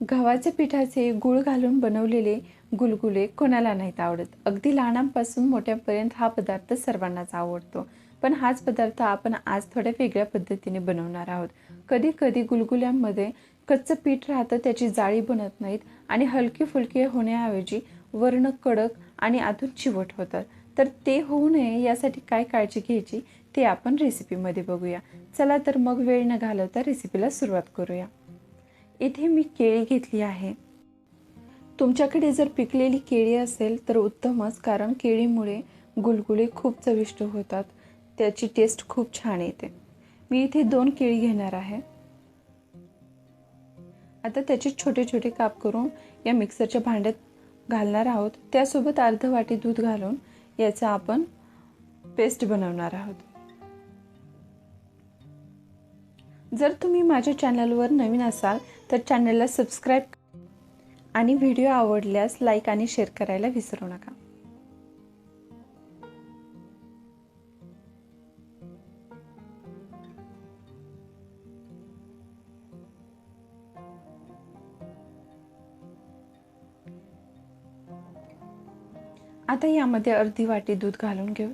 गव्हाच्या पिठाचे गुळ घालून बनवलेले गुलगुले कोणाला नाहीत आवडत. अगदी लहानांपासून मोठ्यापर्यंत हा पदार्थ सर्वांनाच आवडतो. पण हाच पदार्थ आपण आज थोड्या वेगळ्या पद्धतीने बनवणार आहोत. कधी कधी गुलगुल्यांमध्ये कच्चं पीठ राहतं त्याची जाळी बनत नाहीत आणि हलके फुलके होण्याऐवजी वर्ण कडक आणि आतून चिवट होतात. तर ते होऊ नये यासाठी काय काळजी घ्यायची ते आपण रेसिपीमध्ये बघूया. चला तर मग वेळ न घालवता रेसिपीला सुरुवात करूया. इथे मी केळी घेतली आहे. तुमच्याकडे जर पिकलेली केळी असेल तर उत्तमच कारण केळीमुळे गुलगुले खूप चविष्ट होतात. त्याची टेस्ट खूप छान येते. मी इथे दोन केळी घेणार आहे. आता त्याचे छोटे छोटे काप करून या मिक्सरच्या भांड्यात घालणार आहोत. त्यासोबत अर्ध वाटी दूध घालून याचा आपण पेस्ट बनवणार आहोत. जर तुम्ही माझ्या चॅनलवर नवीन असाल तर चॅनलला सबस्क्राईब आणि व्हिडिओ आवडल्यास लाईक आणि शेअर करायला विसरू नका. आता यामध्ये अर्धी वाटी दूध घालून घेऊ.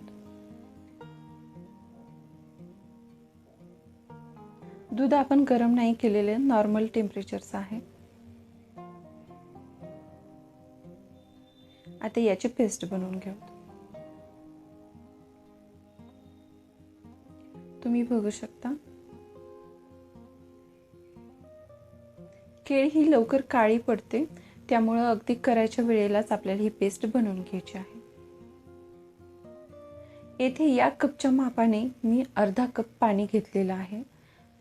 दूध आपण गरम नाही केलेले नॉर्मल टेम्परेचरचं आहे. आता याची पेस्ट बनवून घेऊ. तुम्ही बघू शकता. केळी ही लवकर काळी पडते त्यामुळं अगदी करायच्या वेळेलाच आपल्याला ही पेस्ट बनवून घ्यायची आहे. येथे या कपच्या मापाने मी अर्धा कप पाणी घेतलेलं आहे.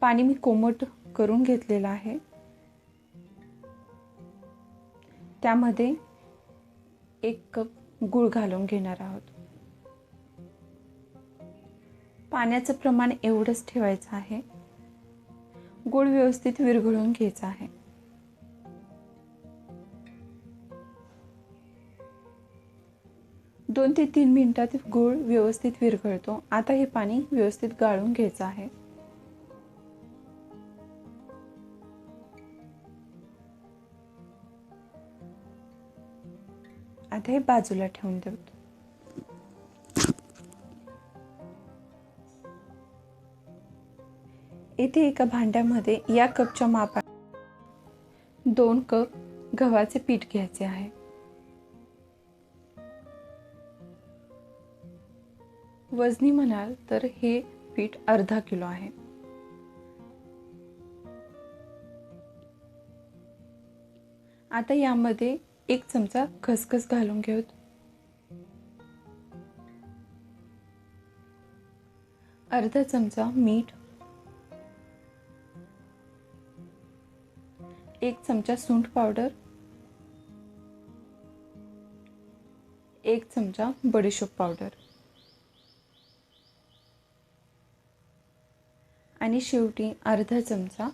पाणी मी कोमट करून घेतलेलं आहे. त्यामध्ये एक कप गूळ घालून घेणार आहोत. पाण्याचं प्रमाण एवढंच ठेवायचं आहे. गूळ व्यवस्थित विरघळून घ्यायचा आहे. दोन ते तीन मिनिटात गूळ व्यवस्थित विरघळतो. आता हे पाणी व्यवस्थित गाळून घ्यायचं आहे. आता हे बाजूला ठेवून देऊ येथे एका भांड्यामध्ये या कपच्या मापा दोन कप गव्हाचे पीठ घ्यायचे आहे. वजनी म्हणाल तर हे पीठ अर्धा किलो आहे. आता यामध्ये एक चमचा खसखस घालून घेऊत. अर्धा चमचा मीठ. एक चमचा सुंठ पावडर. एक चमचा बडीशोप पावडर. आणि शेवटी अर्धा चमचा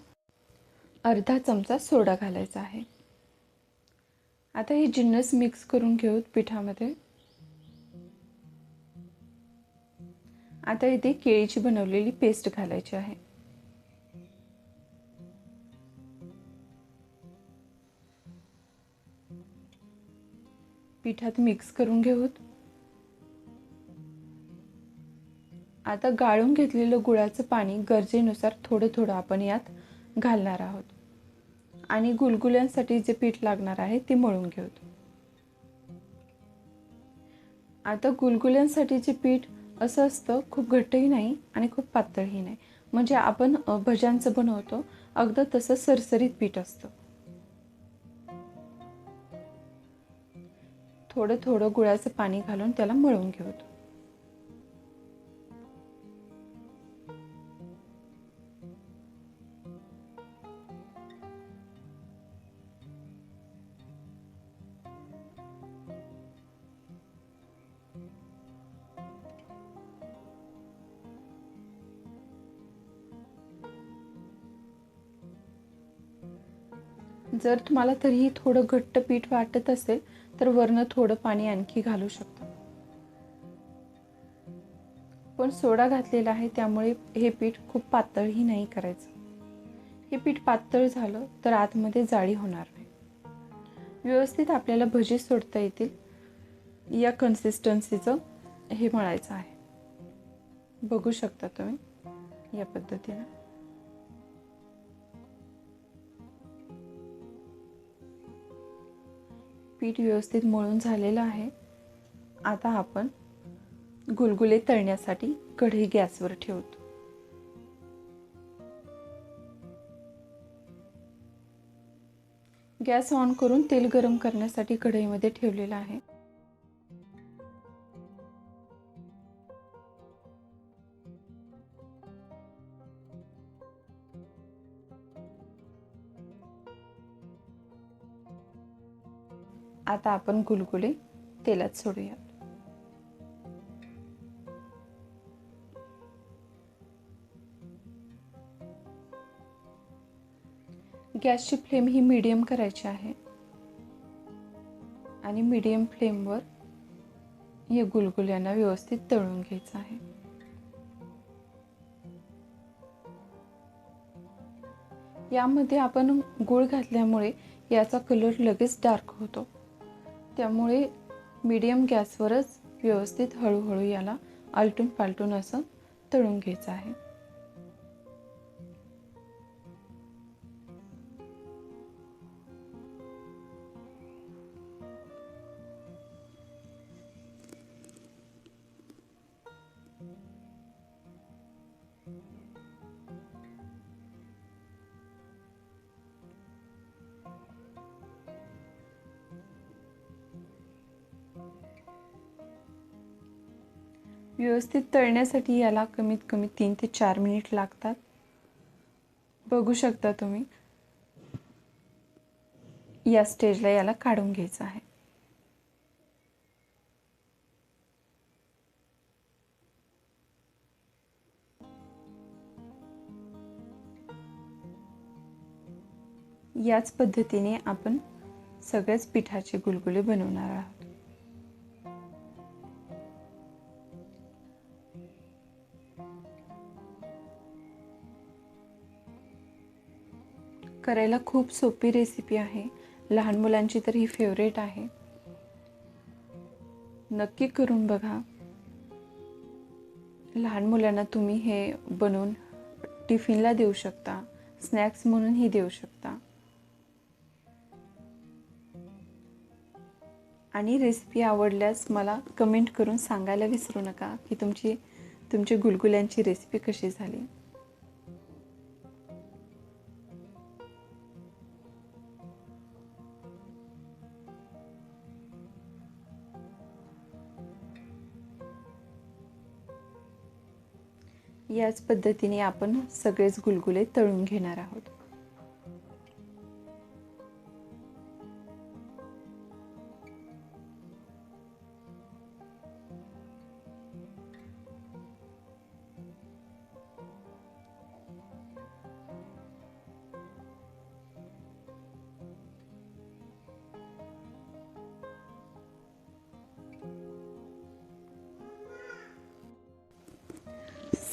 अर्धा चमचा सोडा घालायचा आहे. आता हे जिन्नस मिक्स करून घेऊत पिठामध्ये. आता इथे केळीची बनवलेली पेस्ट घालायची आहे. पिठात मिक्स करून घेऊत. आता गाळून घेतलेलं गुळाचं पाणी गरजेनुसार थोडं थोडं आपण यात घालणार आहोत. आणि गुलगुल्यांसाठी जे पीठ लागणार आहे ते मळून घेऊ. आता गुलगुल्यांसाठी जे पीठ असं असतं खूप घट्टही नाही आणि खूप पातळही नाही. म्हणजे आपण भज्यांचं बनवतो अगदी तसं सरसरीत पीठ असतं. थोडं थोडं गुळाचं पाणी घालून त्याला मळून घेऊ. जर तुम्हाला तरीही थोडं घट्ट पीठ वाटत असेल तर वरनं थोडं पाणी आणखी घालू शकता. पण सोडा घातलेला आहे त्यामुळे हे पीठ खूप पातळही नाही करायचं. हे पीठ पातळ झालं तर आतमध्ये जाळी होणार नाही. व्यवस्थित आपल्याला भजी सोडता येतील. या कन्सिस्टन्सीचं हे मळायचं आहे. बघू शकता तुम्ही या पद्धतीनं. पीठ व्यवस्थित मळून झालेलं आहे. आता आपण गुलगुले तळण्यासाठी कढई गॅसवर ठेवतो. गॅस ऑन करून तेल गरम करण्यासाठी कढईमध्ये ठेवलेलं आहे. आता आपण गुलगुले तेलात सोडूया. गॅसची फ्लेम ही मीडियम करायची आहे. आणि मीडियम फ्लेमवर हे गुलगुल्यांना व्यवस्थित तळून घ्यायचं आहे. यामध्ये आपण गूळ घातल्यामुळे याचा कलर लगेच डार्क होतो. त्यामुळे मीडियम गॅसवरच व्यवस्थित हळूहळू याला आलटून पालटून असं तळून घ्यायचं आहे. व्यवस्थित तळण्यासाठी याला कमीत कमी तीन ते चार मिनिट लागतात. बघू शकता तुम्ही. या स्टेजला याला काढून घ्यायचं आहे. याच पद्धतीने आपण सगळ्याच पिठाचे गुलगुले बनवणार आहोत. करायला खूप सोपी रेसिपी आहे. लहान मुलांची तर ही फेवरेट आहे. नक्की करून बघा. लहान मुलांना तुम्ही हे बनवून टिफिनला देऊ शकता. स्नॅक्स म्हणूनही देऊ शकता. आणि रेसिपी आवडल्यास मला कमेंट करून सांगायला विसरू नका की तुमची तुमची गुलगुल्यांची रेसिपी कशी झाली. याच पद्धतीने आपण सगळेच गुलगुले तळून घेणार आहोत.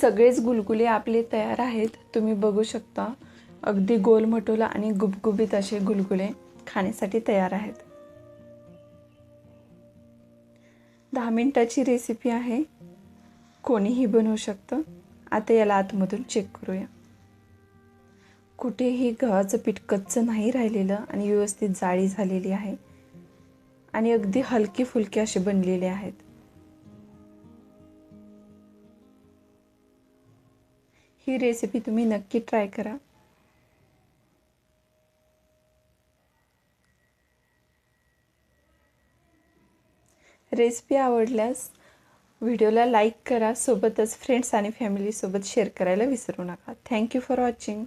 सगळेच गुलगुले आपले तयार आहेत. तुम्ही बघू शकता अगदी गोलमटोला आणि गुबगुबीत असे गुलगुले खाण्यासाठी तयार आहेत. दहा मिनटाची रेसिपी आहे. कोणीही बनवू शकतं. आता याला आतमधून चेक करूया. कुठेही गव्हाचं पीठ कच्चं नाही राहिलेलं आणि व्यवस्थित जाळी झालेली आहे. आणि अगदी हलकी फुलके असे बनलेले आहेत. ही रेसिपी तुम्ही नक्की ट्राय करा. रेसिपी आवडल्यास व्हिडिओला लाईक करा सोबतच फ्रेंड्स आणि फॅमिलीसोबत शेअर करायला विसरू नका. Thank you for watching